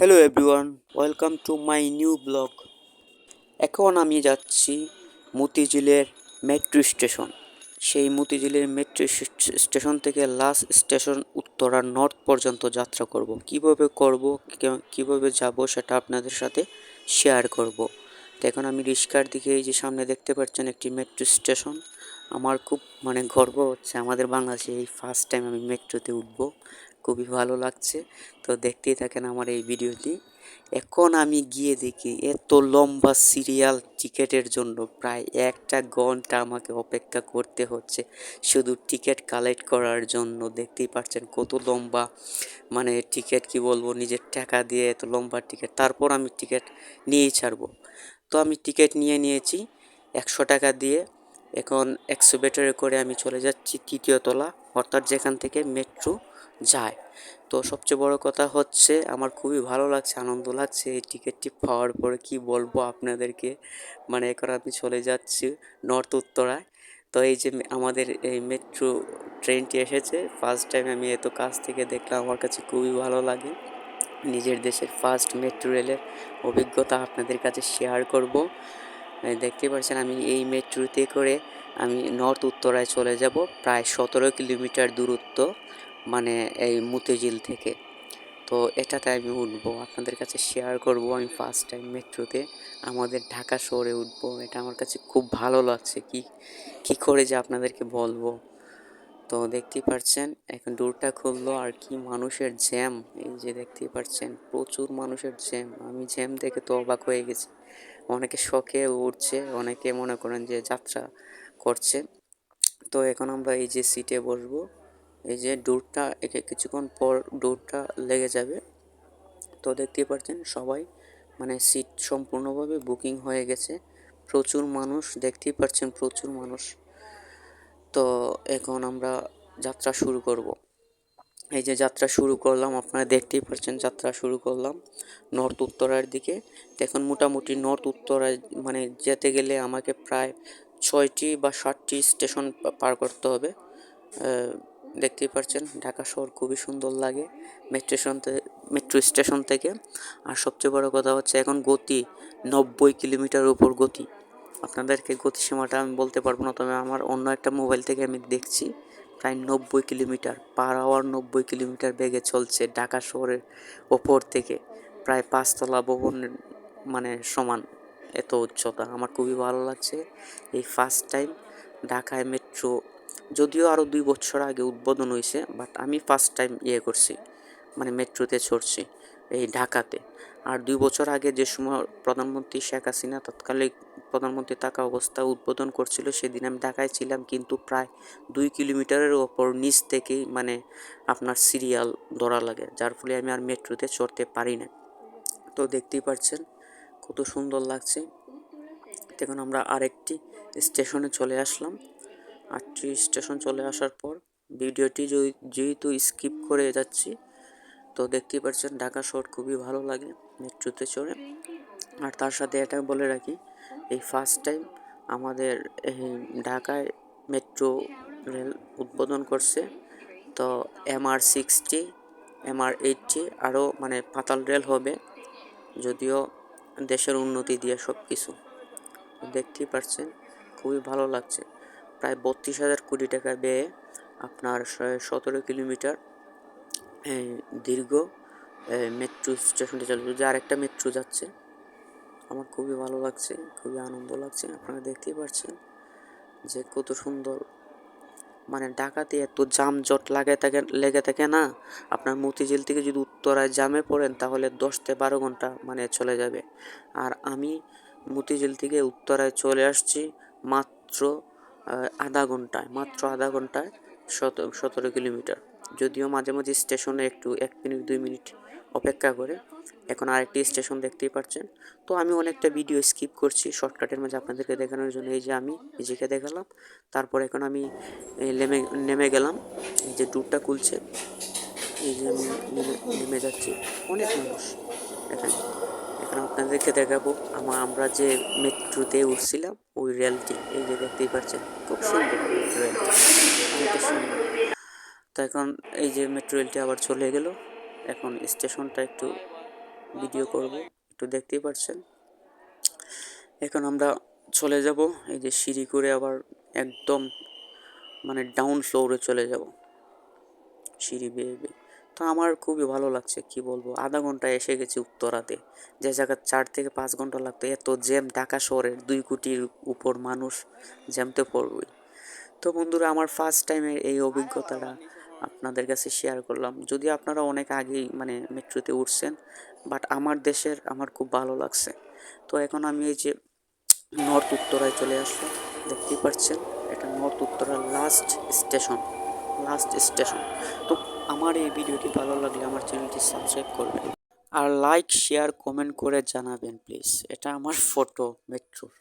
Hello everyone welcome to my new blog এখন আমি যাচ্ছি মতিঝিলের মেট্রো স্টেশন সেই মতিঝিলের মেট্রো স্টেশন থেকে লাস্ট স্টেশন উত্তরা নর্থ পর্যন্ত যাত্রা করব। কীভাবে করব কীভাবে যাব সেটা আপনাদের সাথে শেয়ার করব। তো এখন আমি রিস্কার দিকে এই যে সামনে দেখতে পাচ্ছেন একটি মেট্রো স্টেশন আমার খুব মানে গর্ব হচ্ছে, আমাদের বাংলাদেশে এই ফার্স্ট টাইম আমি মেট্রোতে উঠবো। খুবই ভালো লাগছে। তো দেখতেই থাকেন আমার এই ভিডিওটি। এখন আমি গিয়ে দেখি, এত লম্বা সিরিয়াল টিকেটের জন্য প্রায় একটা ঘণ্টা আমাকে অপেক্ষা করতে হচ্ছে। শুধু টিকিট কালেক্ট করার জন্য, দেখতেই পাচ্ছেন কত লম্বা মানে টিকিট কি বলব, নিজের টাকা দিয়ে এত লম্বা টিকিট। তারপর আমি টিকিট নিয়েই ছাড়বো। তো আমি টিকিট নিয়ে নিয়েছি একশো টাকা দিয়ে। এখন এক্সোবেটারে করে আমি চলে যাচ্ছি তৃতীয় তলা, অর্থাৎ যেখান থেকে মেট্রো যায়। তো সবচেয়ে বড় কথা হচ্ছে, আমার খুবই ভালো লাগছে, আনন্দ লাগছে এই টিকিটটি পাওয়ার পরে। কি বলব আপনাদেরকে? মানে এখন আমি চলে যাচ্ছি নর্থ উত্তরায়। তো এই যে আমাদের এই মেট্রো ট্রেনটি এসেছে ফার্স্ট টাইম আমি এত কাছ থেকে দেখলাম, আমার কাছে খুবই ভালো লাগে। নিজের দেশের ফার্স্ট মেট্রো রেলের অভিজ্ঞতা আপনাদের কাছে শেয়ার করব। দেখতে পাচ্ছেন আমি এই মেট্রোতে করে আমি নর্থ উত্তরায় চলে যাব, প্রায় সতেরো কিলোমিটার দূরত্ব মানে এই মুতেজিল থেকে। তো এটাতে আমি উঠবো, আপনাদের কাছে শেয়ার করব আমি ফার্স্ট টাইম মেট্রোতে, আমাদের ঢাকা শহরে উঠবো, এটা আমার কাছে খুব ভালো লাগছে, কি কি করে যে আপনাদেরকে বলব। তো দেখতেই পাচ্ছেন এখন ডোরটা খুললো আর কি মানুষের জ্যাম। এই যে দেখতেই পাচ্ছেন প্রচুর মানুষের জ্যাম। আমি জ্যাম দেখে তো অবাক হয়ে গেছি। অনেকে শখে উঠছে অনেকে মনে করেন যে যাত্রা করছে। তো এখন আমরা এই যে সিটে বসবো। এই যে ডোরটা একে কিছুক্ষণ পর ডোরটা লেগে যাবে। তো দেখতেই পাচ্ছেন সবাই মানে সিট সম্পূর্ণভাবে বুকিং হয়ে গেছে। প্রচুর মানুষ, দেখতেই পাচ্ছেন প্রচুর মানুষ। তো এখন আমরা যাত্রা শুরু করব। এই যে যাত্রা শুরু করলাম, আপনারা দেখতেই পাচ্ছেন যাত্রা শুরু করলাম নর্থ উত্তরার দিকে। এখন মোটামুটি নর্থ উত্তরায় মানে যেতে গেলে আমাকে প্রায় ছয়টি বা সাতটি স্টেশন পার করতে হবে। দেখতেই পাচ্ছেন, ঢাকা শহর খুবই সুন্দর লাগে মেট্রো স্টেশন মেট্রো স্টেশন থেকে। আর সবচেয়ে বড় কথা হচ্ছে, এখন গতি নব্বই কিলোমিটার উপর গতি। আপনাদেরকে গতিসীমাটা আমি বলতে পারব না, তবে আমার অন্য একটা মোবাইল থেকে আমি দেখছি। প্রায় নব্বই কিলোমিটার, পার আওয়ার নব্বই কিলোমিটার বেগে চলছে ঢাকা শহরের ওপর থেকে। প্রায় পাঁচতলা ভবনের মানে সমান এত উচ্চতা। আমার খুবই ভালো লাগছে এই ফার্স্ট টাইম ঢাকায় মেট্রো যদিও আরও দুই বছর আগে উদ্বোধন হয়েছে বাট আমি ফার্স্ট টাইম ইয়ে করছি মানে মেট্রোতে চড়ছি এই ঢাকাতে। আর দুই বছর আগে যে সময় প্রধানমন্ত্রী শেখ হাসিনা তৎকালীন প্রধানমন্ত্রী থাকা অবস্থা উদ্বোধন করছিল, সেদিন আমি ঢাকায় ছিলাম কিন্তু প্রায় দুই কিলোমিটারের ওপর নিচ থেকেই মানে আপনার সিরিয়াল ধরা লাগে, যার ফলে আমি আর মেট্রোতে চড়তে পারি না। তো দেখতেই পাচ্ছেন কত সুন্দর লাগছে। এখন আমরা আরেকটি স্টেশনে চলে আসলাম। আটটি স্টেশন চলে আসার পর ভিডিওটি যেহেতু স্কিপ করে যাচ্ছি তো দেখতেই পাচ্ছেন ঢাকা শহর খুবই ভালো লাগে মেট্রোতে চড়ে। আর তার সাথে এটা বলে রাখি, এই ফার্স্ট টাইম আমাদের ঢাকায় মেট্রো রেল উদ্বোধন করছে, তো এমআর সিক্সটি এমআর এইটটি আরও মানে পাতাল রেল হবে, যদিও দেশের উন্নতি দিয়ে সব কিছু দেখতেই পাচ্ছেন খুবই ভালো লাগছে। প্রায় বত্রিশ হাজার কোটি টাকা ব্যয়ে আপনার সতেরো কিলোমিটার দীর্ঘ মেট্রো স্টেশনটি চালু যে আরেকটা মেট্রো যাচ্ছে। আমার খুবই ভালো লাগছে, খুবই আনন্দ লাগছে। আপনারা দেখতেই পাচ্ছেন যে কত সুন্দর। মানে ঢাকাতে এত যানজট লাগে থাকে, লেগে থাকে না? আপনার মতিঝিল থেকে যদি উত্তরায় জামে পড়েন, তাহলে দশ থেকে বারো ঘণ্টা মানে চলে যাবে। আর আমি মতিঝিল থেকে উত্তরায় চলে আসছি মাত্র আধা ঘন্টায়, মাত্র আধা ঘন্টায় সতেরো কিলোমিটার। যদিও মাঝে মাঝে স্টেশনে একটু এক মিনিট, দুই মিনিট অপেক্ষা করে। এখন আরেকটি স্টেশন দেখতেই পাচ্ছেন তো আমি অনেকটা ভিডিও স্কিপ করছি। শর্টকাটের মাঝে আপনাদেরকে দেখানোর জন্য এই যে আমি নিজেকে দেখালাম। তারপর এখন আমি নেমে নেমে গেলাম। এই যে ট্যুরটা খুলছে। এই যে আমি নেমে নেমে যাচ্ছি। অনেক মানুষ এখানে। এখন আপনাদেরকে দেখাবো। আমার আমরা যে মেট্রোতে উঠছিলাম, ওই রেলটি এই যে দেখতেই পাচ্ছেন খুব সুন্দর রেলটি অনেক সুন্দর। তো এখন এই যে মেট্রো রেলটি আবার চলে গেল, এখন স্টেশনটা একটু ভিডিও করব, একটু দেখতেই পাচ্ছেন এখন আমরা চলে যাব, এই যে সিঁড়ি করে আবার একদম মানে ডাউন ফ্লোরে চলে যাব। সিঁড়ি বেয়ে বেয়ে। তো আমার খুবই ভালো লাগছে, কি বলব, আধা ঘণ্টা এসে গেছি উত্তরাতে। যে জায়গায় চার থেকে পাঁচ ঘণ্টা লাগতো, এত জ্যাম ঢাকা শহরের দুই কোটির উপর মানুষ জ্যামতে পড়বই। তো বন্ধুরা, আমার ফার্স্ট টাইমের এই অভিজ্ঞতাটা আপনাদের কাছে শেয়ার করলাম। যদি আপনারা অনেক আগেই মানে মেট্রোতে উঠছেন বাট আমার দেশের আমার খুব ভালো লাগছে। তো এখন আমি এই যে নর্থ উত্তরায় চলে আসলাম দেখতেই পাচ্ছেন, এটা নর্থ উত্তরার লাস্ট স্টেশন লাস্ট স্টেশন তো আমার এই ভিডিওটি ভালো লাগলে আমার চ্যানেলটি সাবস্ক্রাইব করবেন। আর লাইক শেয়ার কমেন্ট করে জানাবেন প্লিজ এটা আমার ফটো মেট্রোর